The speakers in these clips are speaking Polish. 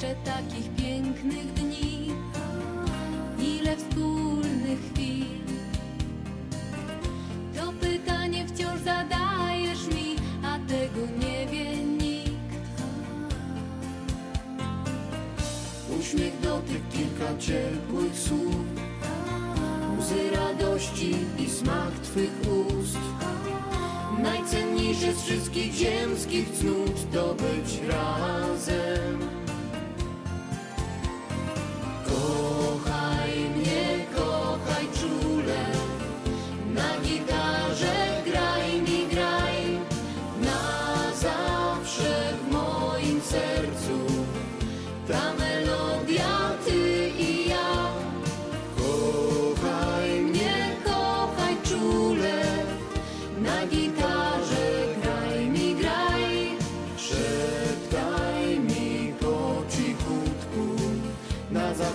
jeszcze takich pięknych dni, ile wspólnych chwil. To pytanie wciąż zadajesz mi, a tego nie wie nikt. Uśmiech, dotyk, kilka ciepłych słów Łzy radości i smak Twych ust Najcenniejsze z wszystkich ziemskich cnót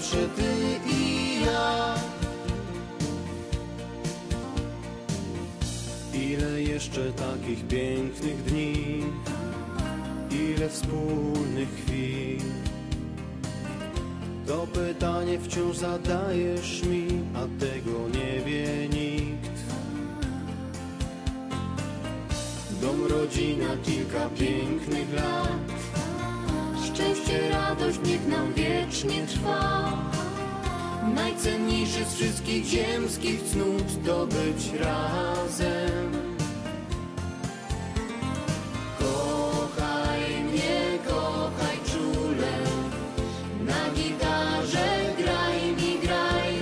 zawsze ty i ja. Ile jeszcze takich pięknych dni, ile wspólnych chwil. To pytanie wciąż zadajesz mi, a tego nie wie nikt. Dom, rodzina, kilka pięknych lat. Szczęście, radość niech nam wiecznie Najcenniejsze z wszystkich ziemskich cnót to być razem. Kochaj mnie, kochaj czule, na gitarze graj mi, graj,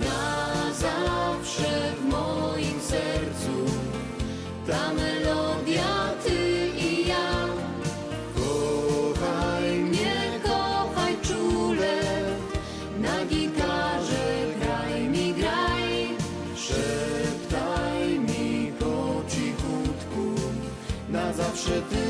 na zawsze w moim sercu ta melodia. Боже, ты.